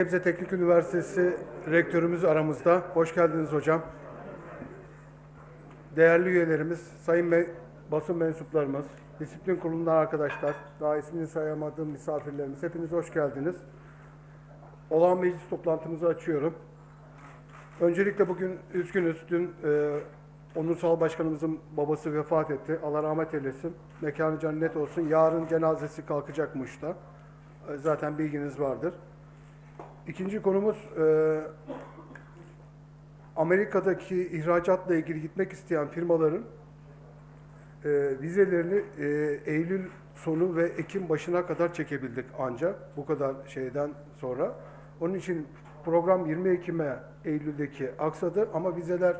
Gebze Teknik Üniversitesi rektörümüz aramızda. Hoş geldiniz hocam. Değerli üyelerimiz, sayın me- basın mensuplarımız, disiplin kurulundan arkadaşlar, daha ismini sayamadığım misafirlerimiz, hepiniz hoş geldiniz. Olağan meclis toplantımızı açıyorum. Öncelikle bugün üzgünüz. Dün e, Onursal Başkanımızın babası vefat etti. Allah rahmet eylesin. Mekanı cennet olsun. Yarın cenazesi kalkacakmış da. E, zaten bilginiz vardır. İkinci konumuz e, Amerika'daki ihracatla ilgili gitmek isteyen firmaların e, vizelerini e, Eylül sonu ve Ekim başına kadar çekebildik ancak bu kadar şeyden sonra. Onun için program 20 Ekim'e Eylül'deki aksadı ama vizeler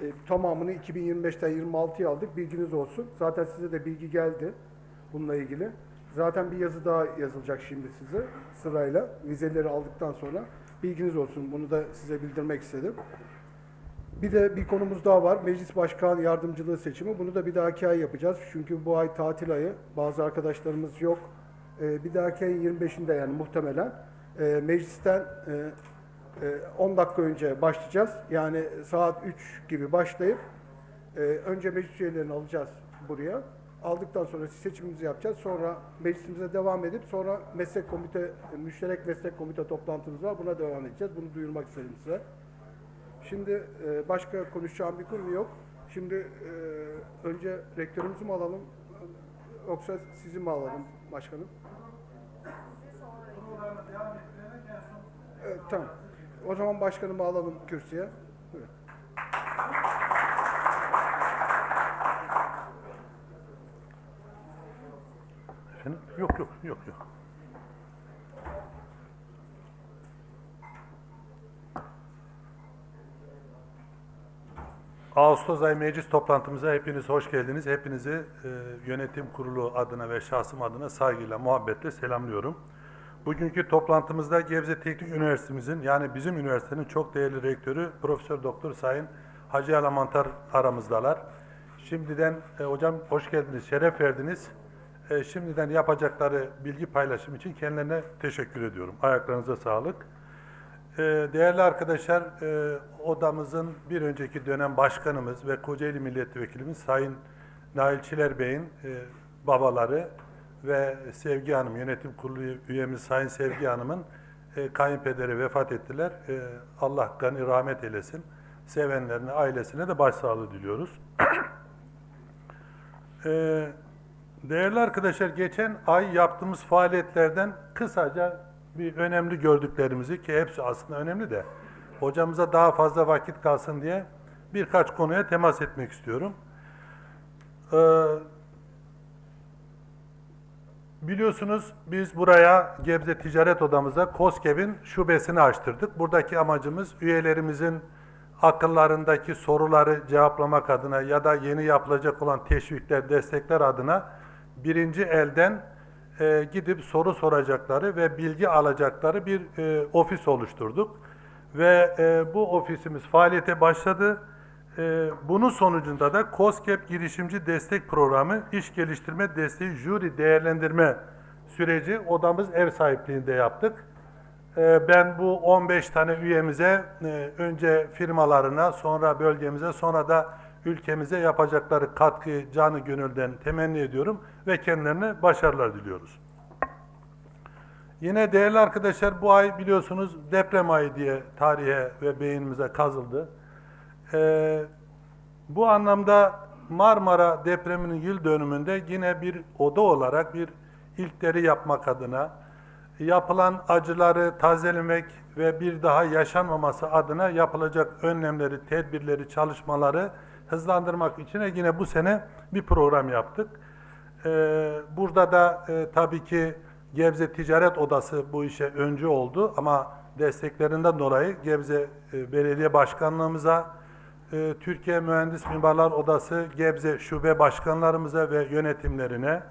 e, tamamını 2025'ten 26'ya aldık. Bilginiz olsun. Zaten size de bilgi geldi bununla ilgili. Zaten bir yazı daha yazılacak şimdi size sırayla vizeleri aldıktan sonra. Bilginiz olsun. Bunu da size bildirmek istedim. Bir de bir konumuz daha var. Meclis Başkan Yardımcılığı seçimi. Bunu da bir dahaki ay yapacağız. Çünkü bu ay tatil ayı. Bazı arkadaşlarımız yok. Ee, bir dahaki ayın 25'inde yani muhtemelen e, meclisten e, e, 10 dakika önce başlayacağız. Yani saat 3 gibi başlayıp e, önce meclis üyelerini alacağız buraya. Aldıktan sonra seçimimizi yapacağız. Sonra meclisimize devam edip sonra meslek komite, müşterek meslek komite toplantımız var. Buna devam edeceğiz. Bunu duyurmak istedim size. Şimdi e, başka konuşacağım bir konu yok. Şimdi e, önce rektörümüzü mü alalım yoksa sizi mi alalım başkanım? Evet, tamam. O zaman başkanımı alalım kürsüye. Buyurun. Efendim? Yok yok yok yok. Ağustos ayı meclis toplantımıza hepiniz hoş geldiniz. Hepinizi e, yönetim kurulu adına ve şahsım adına saygıyla, muhabbetle selamlıyorum. Bugünkü toplantımızda Gebze Teknik Üniversitemizin yani bizim üniversitenin çok değerli rektörü Profesör Doktor Sayın Hacı Alamantar aramızdalar. Şimdiden e, hocam hoş geldiniz, şeref verdiniz. E, şimdiden yapacakları bilgi paylaşım için kendilerine teşekkür ediyorum. Ayaklarınıza sağlık. E, değerli arkadaşlar, e, odamızın bir önceki dönem başkanımız ve Kocaeli Milletvekilimiz Sayın Nail Çiler Bey'in e, babaları ve Sevgi Hanım, yönetim kurulu üyemiz Sayın Sevgi Hanım'ın e, kayınpederi vefat ettiler. E, Allah gani rahmet eylesin. Sevenlerine, ailesine de başsağlığı diliyoruz. Ee, değerli arkadaşlar, geçen ay yaptığımız faaliyetlerden kısaca bir önemli gördüklerimizi ki hepsi aslında önemli de hocamıza daha fazla vakit kalsın diye birkaç konuya temas etmek istiyorum. Ee, biliyorsunuz biz buraya Gebze Ticaret Odamıza KOSGEB'in şubesini açtırdık. Buradaki amacımız üyelerimizin akıllarındaki soruları cevaplamak adına ya da yeni yapılacak olan teşvikler, destekler adına birinci elden e, gidip soru soracakları ve bilgi alacakları bir e, ofis oluşturduk. Ve e, bu ofisimiz faaliyete başladı. E, bunun sonucunda da COSGAP Girişimci Destek Programı İş Geliştirme Desteği Jüri Değerlendirme süreci odamız ev sahipliğinde yaptık. Ee, Ben bu 15 tane üyemize e, önce firmalarına, sonra bölgemize, sonra da ülkemize yapacakları katkı canı gönülden temenni ediyorum ve kendilerine başarılar diliyoruz. Yine değerli arkadaşlar bu ay biliyorsunuz deprem ayı diye tarihe ve beynimize kazıldı. Ee, bu anlamda Marmara depreminin yıl dönümünde yine bir oda olarak bir ilkleri yapmak adına yapılan acıları tazelemek ve bir daha yaşanmaması adına yapılacak önlemleri, tedbirleri, çalışmaları hızlandırmak için yine bu sene bir program yaptık. Ee, burada da e, tabii ki Gebze Ticaret Odası bu işe öncü oldu ama desteklerinden dolayı Gebze e, Belediye Başkanlığımıza, e, Türkiye Mühendis Mimarlar Odası Gebze Şube Başkanlarımıza ve yönetimlerine,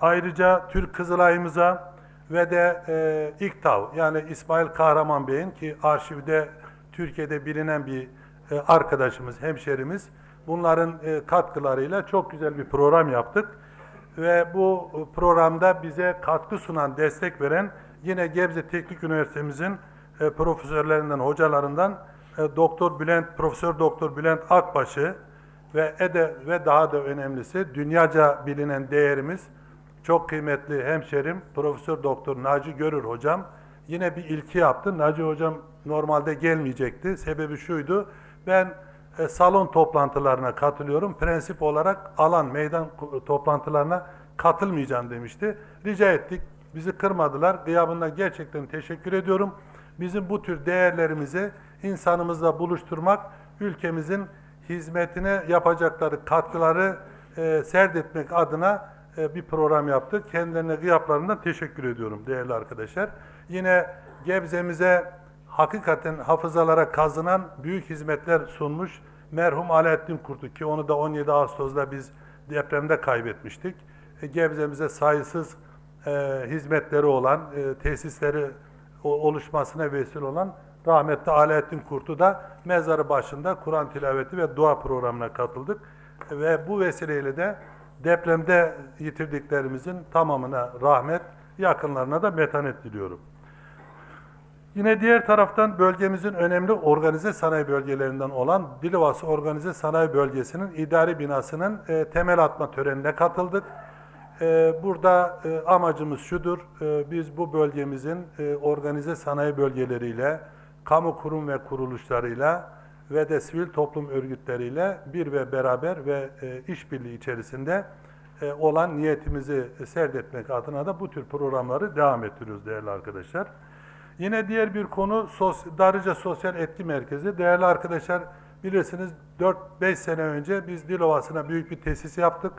ayrıca Türk Kızılay'ımıza ve de e, İKTAV yani İsmail Kahraman Bey'in ki arşivde Türkiye'de bilinen bir arkadaşımız, hemşerimiz. Bunların e, katkılarıyla çok güzel bir program yaptık. Ve bu e, programda bize katkı sunan, destek veren yine Gebze Teknik Üniversitemizin e, profesörlerinden, hocalarından Doktor Bülent, Profesör Doktor Bülent Akbaş'ı ve ede ve daha da önemlisi dünyaca bilinen değerimiz çok kıymetli hemşerim Profesör Doktor Naci Görür hocam yine bir ilki yaptı. Naci hocam normalde gelmeyecekti. Sebebi şuydu. Ben e, salon toplantılarına katılıyorum. Prensip olarak alan, meydan toplantılarına katılmayacağım demişti. Rica ettik. Bizi kırmadılar. Gıyabından gerçekten teşekkür ediyorum. Bizim bu tür değerlerimizi insanımızla buluşturmak, ülkemizin hizmetine yapacakları katkıları e, serdetmek adına e, bir program yaptık. Kendilerine gıyaplarından teşekkür ediyorum değerli arkadaşlar. Yine Gebze'mize hakikaten hafızalara kazınan büyük hizmetler sunmuş merhum Alaaddin Kurt'u ki onu da 17 Ağustos'da biz depremde kaybetmiştik. E, Gebze'mize sayısız e, hizmetleri olan, e, tesisleri oluşmasına vesile olan rahmetli Alaaddin Kurt'u da mezarı başında Kur'an tilaveti ve dua programına katıldık. Ve bu vesileyle de depremde yitirdiklerimizin tamamına rahmet, yakınlarına da metanet diliyorum. Yine diğer taraftan bölgemizin önemli organize sanayi bölgelerinden olan Dilovası Organize Sanayi Bölgesi'nin idari binasının e, temel atma törenine katıldık. E, burada e, amacımız şudur, e, biz bu bölgemizin e, organize sanayi bölgeleriyle, kamu kurum ve kuruluşlarıyla ve de sivil toplum örgütleriyle bir ve beraber ve e, işbirliği içerisinde e, olan niyetimizi serdetmek adına da bu tür programları devam ettiriyoruz değerli arkadaşlar. Yine diğer bir konu sos, Darıca Sosyal Etki Merkezi. Değerli arkadaşlar bilirsiniz 4-5 sene önce biz Dilovası'na büyük bir tesis yaptık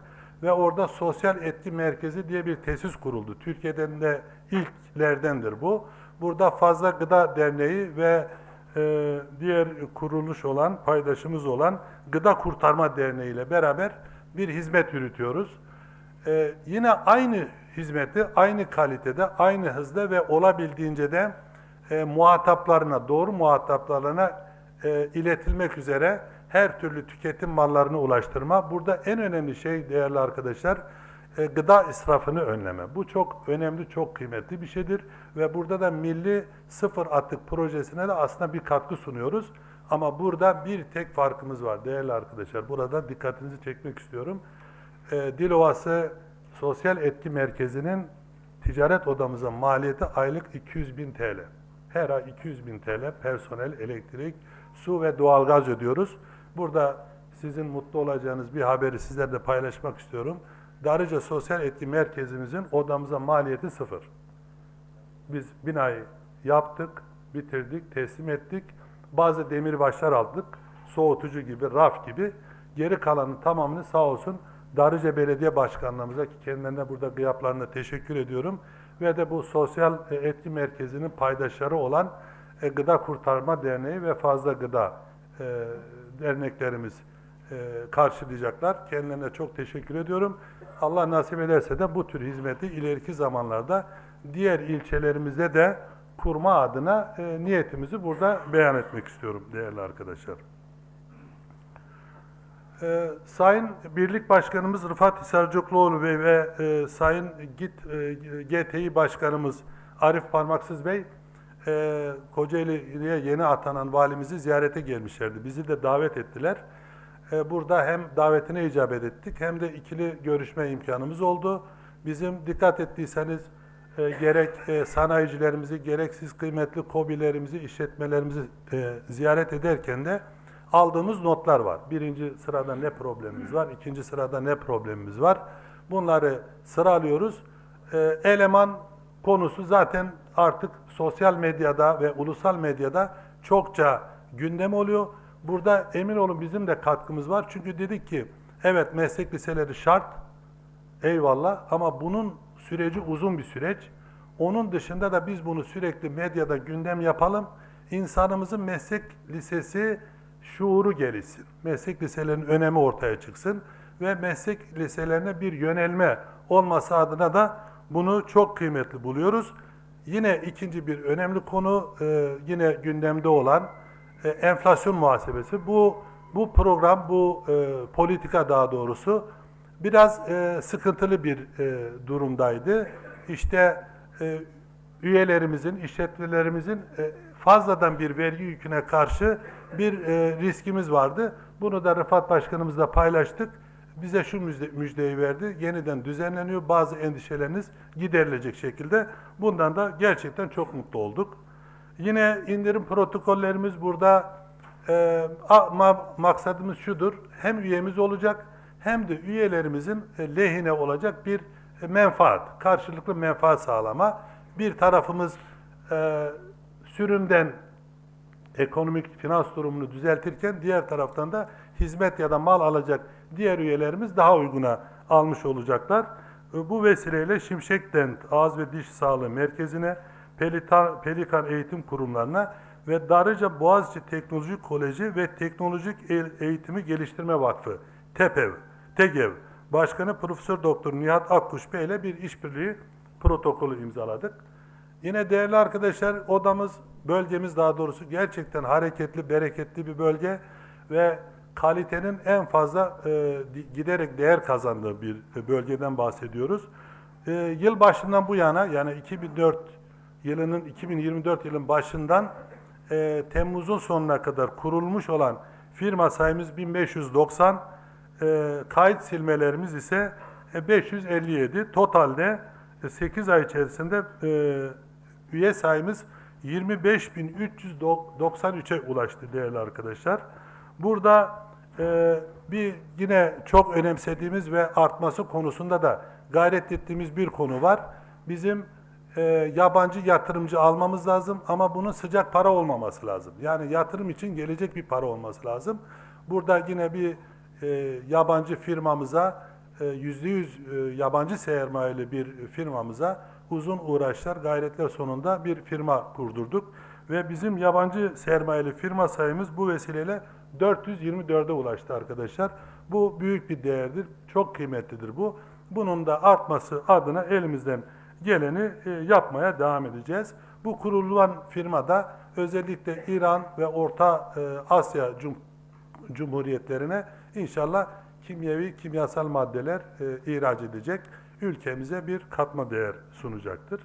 ve orada Sosyal Etki Merkezi diye bir tesis kuruldu. Türkiye'den de ilklerdendir bu. Burada Fazla Gıda Derneği ve e, diğer kuruluş olan, paydaşımız olan Gıda Kurtarma Derneği ile beraber bir hizmet yürütüyoruz. Ee, yine aynı hizmeti aynı kalitede, aynı hızda ve olabildiğince de e, muhataplarına, doğru muhataplarına e, iletilmek üzere her türlü tüketim mallarını ulaştırma. Burada en önemli şey değerli arkadaşlar e, gıda israfını önleme. Bu çok önemli, çok kıymetli bir şeydir ve burada da Milli Sıfır Atık Projesi'ne de aslında bir katkı sunuyoruz. Ama burada bir tek farkımız var değerli arkadaşlar. Burada dikkatinizi çekmek istiyorum e, Dilovası Sosyal Etki Merkezi'nin ticaret odamızın maliyeti aylık 200 bin TL. Her ay 200 bin TL personel, elektrik, su ve doğalgaz ödüyoruz. Burada sizin mutlu olacağınız bir haberi sizlerle paylaşmak istiyorum. Darıca Sosyal Etki Merkezimizin odamıza maliyeti sıfır. Biz binayı yaptık, bitirdik, teslim ettik. Bazı demirbaşlar aldık. Soğutucu gibi, raf gibi. Geri kalanın tamamını sağ olsun Darıca Belediye Başkanlığımıza ki kendilerine burada gıyaplarına teşekkür ediyorum. Ve de bu sosyal e, etki merkezinin paydaşları olan e, Gıda Kurtarma Derneği ve Fazla Gıda e, derneklerimiz karşılayacaklar. Kendilerine çok teşekkür ediyorum. Allah nasip ederse de bu tür hizmeti ileriki zamanlarda diğer ilçelerimizde de kurma adına niyetimizi burada beyan etmek istiyorum değerli arkadaşlar. Ee, Sayın Birlik Başkanımız Rıfat Hisarcıklıoğlu Bey ve e, Sayın GİT, e, GTİ Başkanımız Arif Parmaksız Bey e, Kocaeli'ye yeni atanan valimizi ziyarete gelmişlerdi. Bizi de davet ettiler. E, burada hem davetine icabet ettik hem de ikili görüşme imkanımız oldu. Bizim dikkat ettiyseniz e, gerek e, sanayicilerimizi, gereksiz kıymetli kobilerimizi, işletmelerimizi e, ziyaret ederken de aldığımız notlar var. Birinci sırada ne problemimiz var, ikinci sırada ne problemimiz var. Bunları sıralıyoruz. E, eleman konusu zaten artık sosyal medyada ve ulusal medyada çokça gündem oluyor. Burada emin olun bizim de katkımız var. Çünkü dedik ki evet meslek liseleri şart, Eyvallah ama bunun süreci uzun bir süreç. Onun dışında da biz bunu sürekli medyada gündem yapalım. İnsanımızın meslek lisesi şuuru gelişsin. Meslek liselerinin önemi ortaya çıksın ve meslek liselerine bir yönelme olması adına da bunu çok kıymetli buluyoruz. Yine ikinci bir önemli konu e, yine gündemde olan e, enflasyon muhasebesi. Bu bu program, bu e, politika daha doğrusu biraz sıkıntılı bir durumdaydı. İşte üyelerimizin, işletmelerimizin fazladan bir vergi yüküne karşı bir e, riskimiz vardı. Bunu da Rıfat Başkanımızla paylaştık. Bize şu müjde, müjdeyi verdi. Yeniden düzenleniyor. Bazı endişeleriniz giderilecek şekilde. Bundan da gerçekten çok mutlu olduk. Yine indirim protokollerimiz burada e, ma- maksadımız şudur. Hem üyemiz olacak hem de üyelerimizin e, lehine olacak bir e, menfaat, karşılıklı menfaat sağlama. Bir tarafımız e, sürümden ekonomik finans durumunu düzeltirken diğer taraftan da hizmet ya da mal alacak diğer üyelerimiz daha uyguna almış olacaklar. E, Bu vesileyle Şimşek Dent Ağız ve Diş Sağlığı Merkezi'ne, Pelikan, Eğitim Kurumlarına ve Darıca Boğaziçi Teknoloji Koleji ve Teknolojik Eğitimi Geliştirme Vakfı, TEPEV, TEGEV, Başkanı Profesör Doktor Nihat Akkuş Bey ile bir işbirliği protokolü imzaladık. Yine değerli arkadaşlar odamız, bölgemiz daha doğrusu gerçekten hareketli, bereketli bir bölge ve kalitenin en fazla e, giderek değer kazandığı bir e, bölgeden bahsediyoruz. E, yıl başından bu yana yani 2004 yılının 2024 yılın başından e, Temmuz'un sonuna kadar kurulmuş olan firma sayımız 1590, e, kayıt silmelerimiz ise e, 557. Totalde 8 ay içerisinde e, üye sayımız 25.393'e ulaştı değerli arkadaşlar. Burada e, bir yine çok önemsediğimiz ve artması konusunda da gayret ettiğimiz bir konu var. Bizim e, yabancı yatırımcı almamız lazım ama bunun sıcak para olmaması lazım. Yani yatırım için gelecek bir para olması lazım. Burada yine bir e, yabancı firmamıza e, yüzde yüz e, yabancı sermayeli bir firmamıza uzun uğraşlar, gayretler sonunda bir firma kurdurduk. Ve bizim yabancı sermayeli firma sayımız bu vesileyle 424'e ulaştı arkadaşlar. Bu büyük bir değerdir, çok kıymetlidir bu. Bunun da artması adına elimizden geleni e, yapmaya devam edeceğiz. Bu kurulan firmada özellikle İran ve Orta e, Asya Cum- Cumhuriyetlerine inşallah kimyevi, kimyasal maddeler e, ihraç edecek. Ülkemize bir katma değer sunacaktır.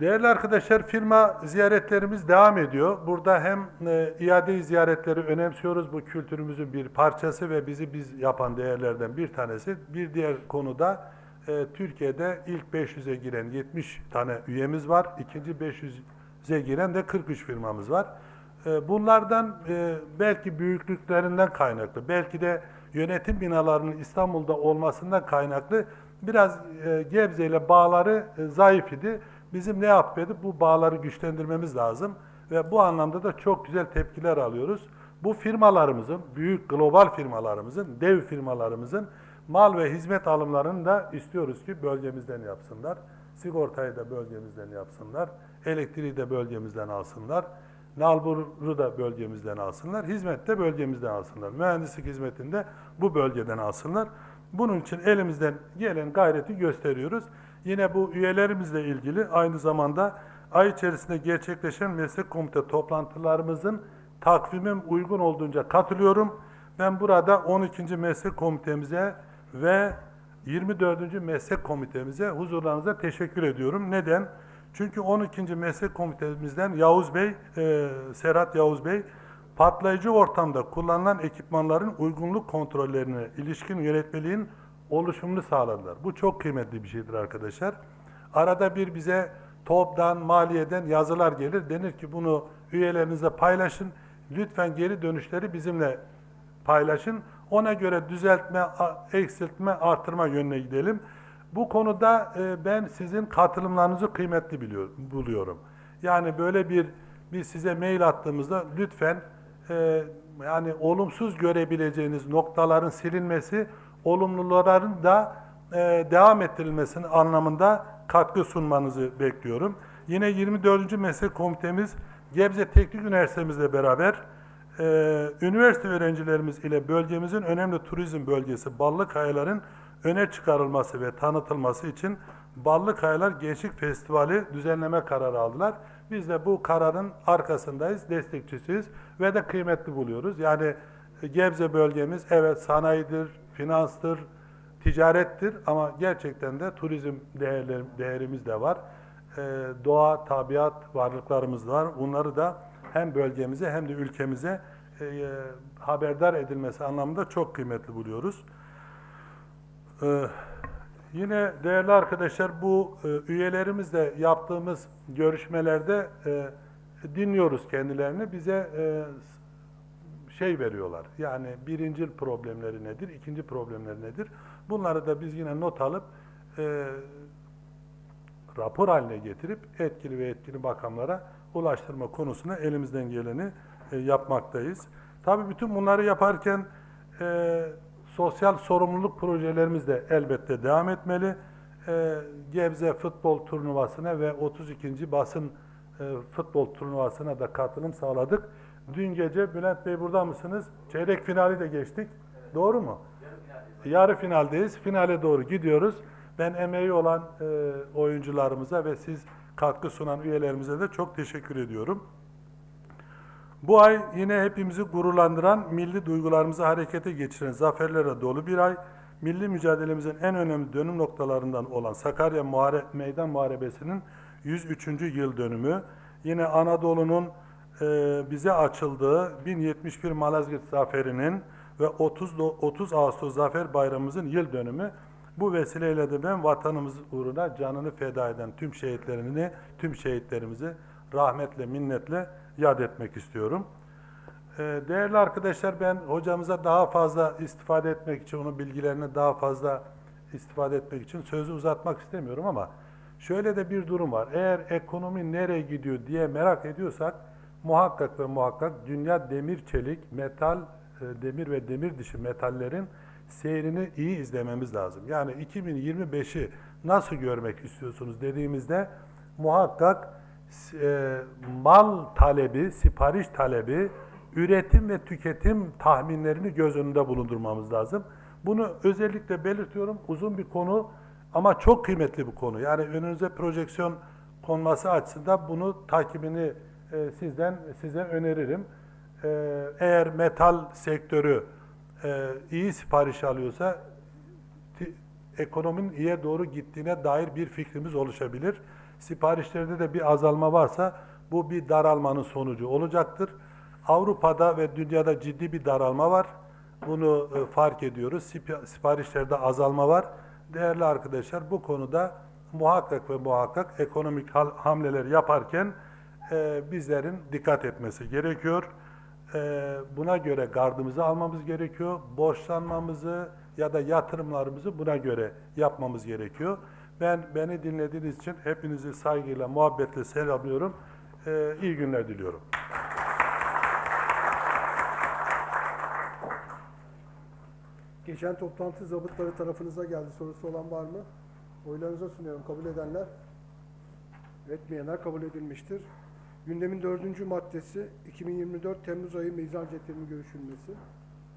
Değerli arkadaşlar firma ziyaretlerimiz devam ediyor. Burada hem e, iade ziyaretleri önemsiyoruz. Bu kültürümüzün bir parçası ve bizi biz yapan değerlerden bir tanesi. Bir diğer konuda e, Türkiye'de ilk 500'e giren 70 tane üyemiz var. İkinci 500'e giren de 43 firmamız var. E, bunlardan e, belki büyüklüklerinden kaynaklı, belki de yönetim binalarının İstanbul'da olmasından kaynaklı biraz e, Gebze ile bağları e, zayıf idi. Bizim ne yapıyorduk? Bu bağları güçlendirmemiz lazım ve bu anlamda da çok güzel tepkiler alıyoruz. Bu firmalarımızın, büyük global firmalarımızın, dev firmalarımızın mal ve hizmet alımlarını da istiyoruz ki bölgemizden yapsınlar. Sigortayı da bölgemizden yapsınlar. Elektriği de bölgemizden alsınlar. Nalbur'u da bölgemizden alsınlar. Hizmet de bölgemizden alsınlar. Mühendislik hizmetinde bu bölgeden alsınlar. Bunun için elimizden gelen gayreti gösteriyoruz. Yine bu üyelerimizle ilgili aynı zamanda ay içerisinde gerçekleşen meslek komite toplantılarımızın takvimim uygun olduğunca katılıyorum. Ben burada 12. meslek komitemize ve 24. meslek komitemize huzurlarınıza teşekkür ediyorum. Neden? Çünkü 12. meslek komitemizden Yavuz Bey, e, Serhat Yavuz Bey, patlayıcı ortamda kullanılan ekipmanların uygunluk kontrollerine ilişkin yönetmeliğin oluşumunu sağladılar. Bu çok kıymetli bir şeydir arkadaşlar. Arada bir bize TOB'dan, maliyeden yazılar gelir. Denir ki bunu üyelerinizle paylaşın. Lütfen geri dönüşleri bizimle paylaşın. Ona göre düzeltme, eksiltme, artırma yönüne gidelim. Bu konuda e, ben sizin katılımlarınızı kıymetli biliyor, buluyorum. Yani böyle bir biz size mail attığımızda lütfen e, yani olumsuz görebileceğiniz noktaların silinmesi, olumluların da e, devam ettirilmesinin anlamında katkı sunmanızı bekliyorum. Yine 24. Meslek Komitemiz Gebze Teknik Üniversitemizle beraber e, üniversite öğrencilerimiz ile bölgemizin önemli turizm bölgesi Ballıkayaların öne çıkarılması ve tanıtılması için Ballıkayalar Gençlik Festivali düzenleme kararı aldılar. Biz de bu kararın arkasındayız, destekçisiyiz ve de kıymetli buluyoruz. Yani e, Gebze bölgemiz evet sanayidir, finanstır, ticarettir ama gerçekten de turizm değerler, değerimiz de var. e, doğa, tabiat varlıklarımız var. Bunları da hem bölgemize hem de ülkemize e, e, haberdar edilmesi anlamında çok kıymetli buluyoruz. Ee, yine değerli arkadaşlar bu e, üyelerimizle yaptığımız görüşmelerde e, dinliyoruz kendilerini. Bize e, şey veriyorlar. Yani birinci problemleri nedir, ikinci problemleri nedir? Bunları da biz yine not alıp e, rapor haline getirip etkili ve etkili makamlara ulaştırma konusunda elimizden geleni e, yapmaktayız. Tabii bütün bunları yaparken e, sosyal sorumluluk projelerimiz de elbette devam etmeli. E, Gebze futbol turnuvasına ve 32. basın e, futbol turnuvasına da katılım sağladık. Dün gece Bülent Bey burada mısınız? Çeyrek finali de geçtik. Doğru mu? Yarı finaldeyiz. Finale doğru gidiyoruz. Ben emeği olan e, oyuncularımıza ve siz katkı sunan üyelerimize de çok teşekkür ediyorum. Bu ay yine hepimizi gururlandıran, milli duygularımızı harekete geçiren zaferlere dolu bir ay. Milli mücadelemizin en önemli dönüm noktalarından olan Sakarya Muhare Meydan Muharebesi'nin 103. yıl dönümü. Yine Anadolu'nun e, bize açıldığı 1071 Malazgirt Zaferi'nin ve 30, Do- 30 Ağustos Zafer Bayramımızın yıl dönümü. Bu vesileyle de ben vatanımız uğruna canını feda eden tüm şehitlerini, tüm şehitlerimizi rahmetle, minnetle yad etmek istiyorum. Ee, Değerli arkadaşlar ben hocamıza daha fazla istifade etmek için, onun bilgilerini daha fazla istifade etmek için sözü uzatmak istemiyorum ama şöyle de bir durum var. Eğer ekonomi nereye gidiyor diye merak ediyorsak muhakkak ve muhakkak dünya demir çelik, metal, e, demir ve demir dışı metallerin seyrini iyi izlememiz lazım. Yani 2025'i nasıl görmek istiyorsunuz dediğimizde muhakkak e, mal talebi, sipariş talebi, üretim ve tüketim tahminlerini göz önünde bulundurmamız lazım. Bunu özellikle belirtiyorum. Uzun bir konu ama çok kıymetli bir konu. Yani önünüze projeksiyon konması açısından bunu takibini e, sizden size öneririm. E, eğer metal sektörü e, iyi sipariş alıyorsa ekonominin iyiye doğru gittiğine dair bir fikrimiz oluşabilir. Siparişlerde de bir azalma varsa bu bir daralmanın sonucu olacaktır. Avrupa'da ve dünyada ciddi bir daralma var. Bunu e, fark ediyoruz. Sipa- Siparişlerde azalma var. Değerli arkadaşlar bu konuda muhakkak ve muhakkak ekonomik hamleler yaparken e, bizlerin dikkat etmesi gerekiyor. Ee, buna göre gardımızı almamız gerekiyor. Borçlanmamızı ya da yatırımlarımızı buna göre yapmamız gerekiyor. Ben beni dinlediğiniz için hepinizi saygıyla, muhabbetle selamlıyorum. Ee, iyi günler diliyorum. Geçen toplantı zabıtları tarafınıza geldi. Sorusu olan var mı? Oylarınıza sunuyorum. Kabul edenler, etmeyenler kabul edilmiştir. Gündemin dördüncü maddesi 2024 Temmuz ayı meydan cetvelinin görüşülmesi.